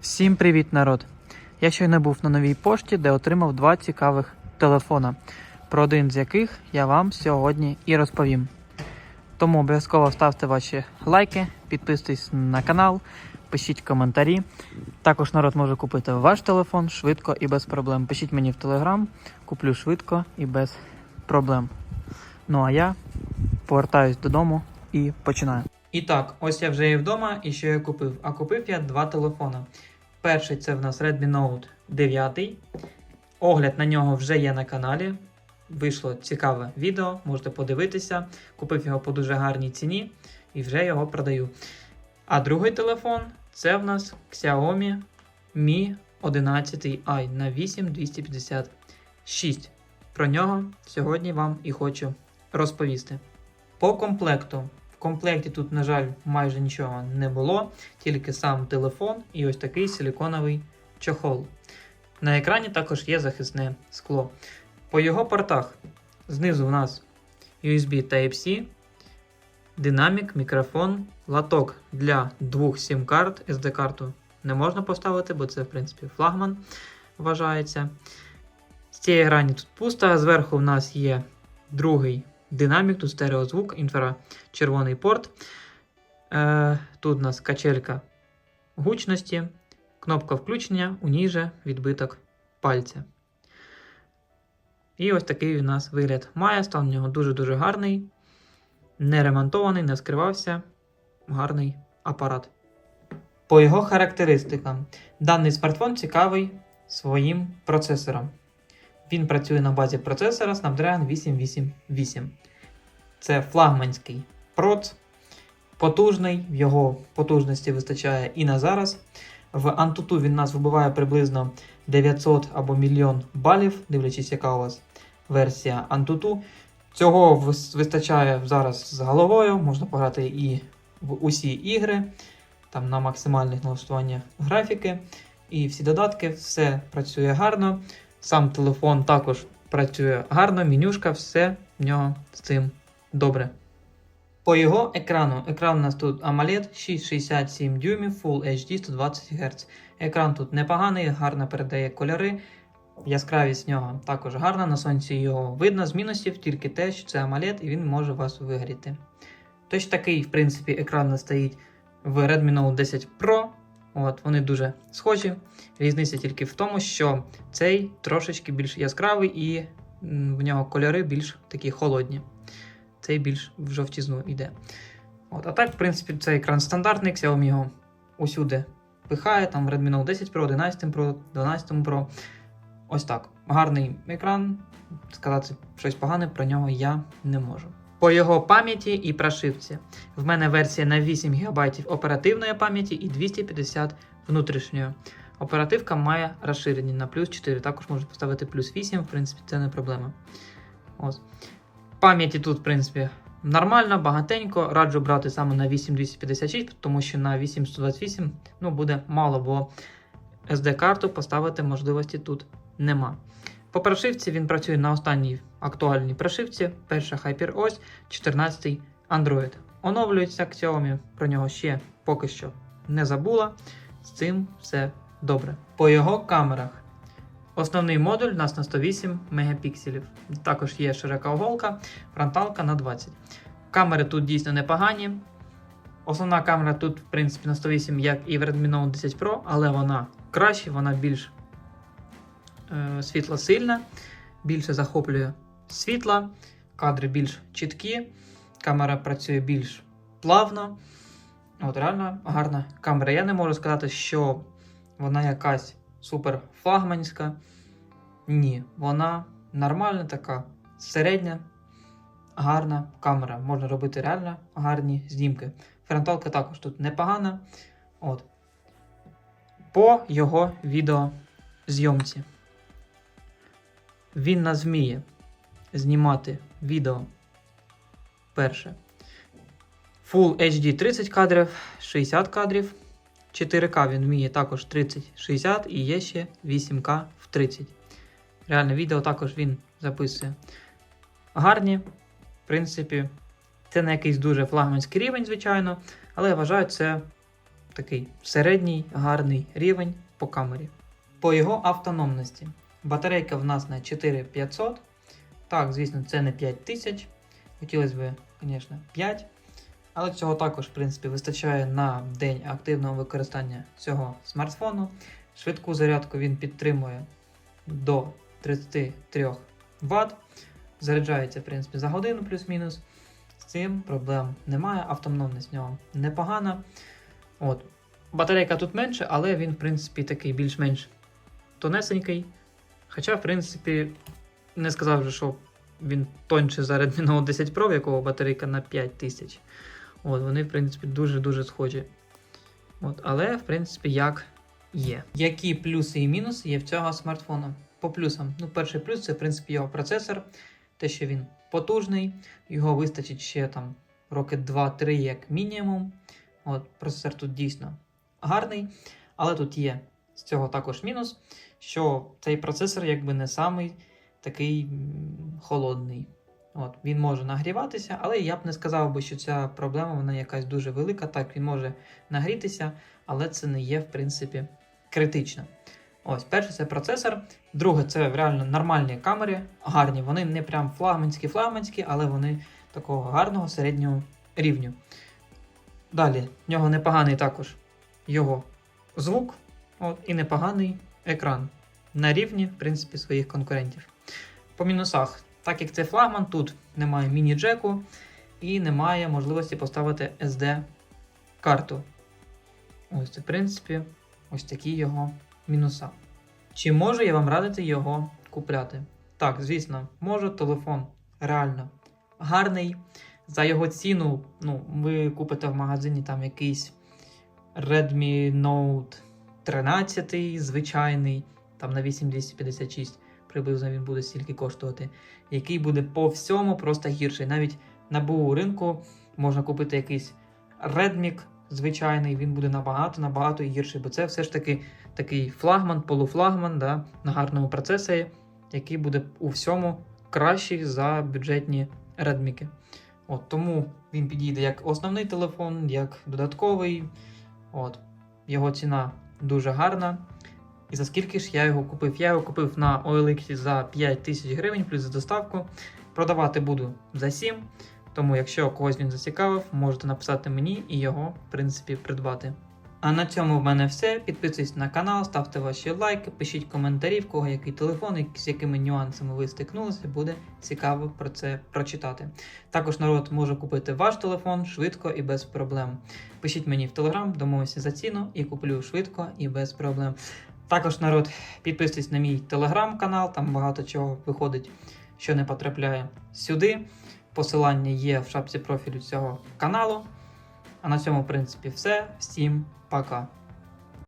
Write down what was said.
Всім привіт, народ! Я щойно був на новій пошті, де отримав два цікавих телефона, про один з яких я вам сьогодні і розповім. Тому обов'язково ставте ваші лайки, підписуйтесь на канал, пишіть коментарі. Також народ може купити ваш телефон швидко і без проблем. Пишіть мені в телеграм, куплю швидко і без проблем. Ну а я повертаюсь додому і починаю. І так, ось я вже є вдома і що я купив. А купив я два телефона. Перший це в нас Redmi Note 9. Огляд на нього вже є на каналі. Вийшло цікаве відео, можете подивитися. Купив його по дуже гарній ціні і вже його продаю. А другий телефон це в нас Xiaomi Mi 11i на 8256. Про нього сьогодні вам і хочу розповісти. По комплекту. В комплекті тут, на жаль, майже нічого не було, тільки сам телефон і ось такий силіконовий чохол. На екрані також є захисне скло. По його портах знизу у нас USB Type-C, динамік, мікрофон, латок для двох сім-карт. SD-карту не можна поставити, бо це, в принципі, флагман вважається. З цієї грані тут пусто. Зверху в нас є другий динамік, тут стереозвук, інфрачервоний порт. Е, тут у нас качелька гучності, кнопка включення, у ній же відбиток пальця. І ось такий у нас вигляд має. Стан у нього дуже-дуже гарний, не ремонтований, не скривався. Гарний апарат. По його характеристикам, даний смартфон цікавий своїм процесором. Він працює на базі процесора Snapdragon 888. Це флагманський проц, потужний, його потужності вистачає і на зараз. В Antutu він нас вибиває приблизно 900 або мільйон балів, дивлячись, яка у вас версія Antutu. Цього вистачає зараз з головою, можна пограти і в усі ігри, там на максимальних налаштуваннях графіки. І всі додатки, все працює гарно. Сам телефон також працює гарно, менюшка, все в нього з цим добре. По його екрану. Екран у нас тут AMOLED 667 дюймів, Full HD 120 Гц. Екран тут непоганий, гарно передає кольори. Яскравість нього також гарна. На сонці його видно з мінусів, тільки те, що це AMOLED і він може вас вигріти. Точно такий, в принципі, екран стоїть в Redmi Note 10 Pro. От, вони дуже схожі. Різниця тільки в тому, що цей трошечки більш яскравий і в нього кольори більш такі холодні. Цей більш в жовтізну йде. От, а так, в принципі, цей екран стандартний, Xiaomi його усюди пихає, там в Redmi Note 10 Pro, 11 Pro, 12 Pro. Ось так. Гарний екран. Сказати щось погане про нього я не можу. По його пам'яті і прошивці. В мене версія на 8 ГБ оперативної пам'яті і 250 внутрішньої. Оперативка має розширення на плюс 4. Також можна поставити плюс 8, в принципі, це не проблема. Ось. Пам'яті тут, в принципі, нормально, багатенько. Раджу брати саме на 8256, тому що на 8128 ну, буде мало, бо SD-карту поставити можливості тут нема. По прошивці він працює на останній актуальній прошивці. Перша HyperOS, 14 Android. Оновлюється Xiaomi, про нього ще поки що не забула. З цим все добре. По його камерах. Основний модуль у нас на 108 мегапікселів. Також є широка оголка, фронталка на 20. Камери тут дійсно непогані. Основна камера тут, в принципі, на 108, як і в Redmi Note 10 Pro, але вона краще, вона більш е, світлосильна, більше захоплює світла, кадри більш чіткі, камера працює більш плавно. От реально гарна камера. Я не можу сказати, що вона якась супер флагманська. Ні, вона нормальна така, середня, гарна камера. Можна робити реально гарні знімки. Фронталка також тут непогана. От. По його відеозйомці. Він нас вміє знімати відео перше. Full HD 30 кадрів, 60 кадрів. 4К він вміє також 30-60 і є ще 8К в 30. Реальне відео також він записує. Гарні, в принципі, це не якийсь дуже флагманський рівень, звичайно, але я вважаю, це такий середній гарний рівень по камері. По його автономності. Батарейка в нас на 4500. Так, звісно, це не 5000. Хотілося б, звісно, 5. Але цього також, в принципі, вистачає на день активного використання цього смартфону. Швидку зарядку він підтримує до 33 Вт. Заряджається, в принципі, за годину плюс-мінус. З цим проблем немає. Автономність в нього непогана. От. Батарейка тут менше, але він, в принципі, такий більш-менш тонесенький. Хоча, в принципі, не сказав, що він тоньше за Redmi Note 10 Pro, в якого батарейка на 5000. От, вони, в принципі, дуже-дуже схожі. От, але, в принципі, як є. Які плюси і мінуси є в цього смартфону? По плюсам. Ну, перший плюс це, в принципі, його процесор. Те, що він потужний, його вистачить ще там роки 2-3 як мінімум. От, процесор тут дійсно гарний, але тут є з цього також мінус, що цей процесор якби не самий такий холодний. От, він може нагріватися, але я б не сказав би, що ця проблема вона якась дуже велика. Так, він може нагрітися, але це не є, в принципі, критично. Ось, перше це процесор. Друге, це реально нормальні камери, гарні. Вони не прям флагманські-флагманські, але вони такого гарного середнього рівню. Далі, в нього непоганий також його звук от, і непоганий екран на рівні, в принципі, своїх конкурентів. По мінусах, так як це флагман, тут немає міні-джеку і немає можливості поставити SD-карту. Ось в принципі, ось такі його мінуса. Чи можу я вам радити його купляти? Так, звісно, можу. Телефон реально гарний. За його ціну, ну, ви купите в магазині там якийсь Redmi Note 13, звичайний, там на 8256 приблизно він буде стільки коштувати, який буде по всьому просто гірший. Навіть на БУ ринку можна купити якийсь Redmi звичайний, він буде набагато набагато гірший, бо це все ж таки такий флагман, полуфлагман да, на гарному процесорі, який буде у всьому кращий за бюджетні Redmi. От, тому він підійде як основний телефон, як додатковий. От, його ціна дуже гарна. І за скільки ж я його купив? Я його купив на OLX за 5 тисяч гривень плюс за доставку. Продавати буду за 7. Тому, якщо когось він зацікавив, можете написати мені і його, в принципі, придбати. А на цьому в мене все. Підписуйтесь на канал, ставте ваші лайки, пишіть коментарі, в кого який телефон, з якими нюансами ви стикнулися, буде цікаво про це прочитати. Також народ може купити ваш телефон швидко і без проблем. Пишіть мені в телеграм, домовимося за ціну і куплю швидко і без проблем. Також народ, підписуйтесь на мій телеграм-канал, там багато чого виходить, що не потрапляє сюди. Посилання є в шапці профілю цього каналу. А на цьому, в принципі, все. Всім пока.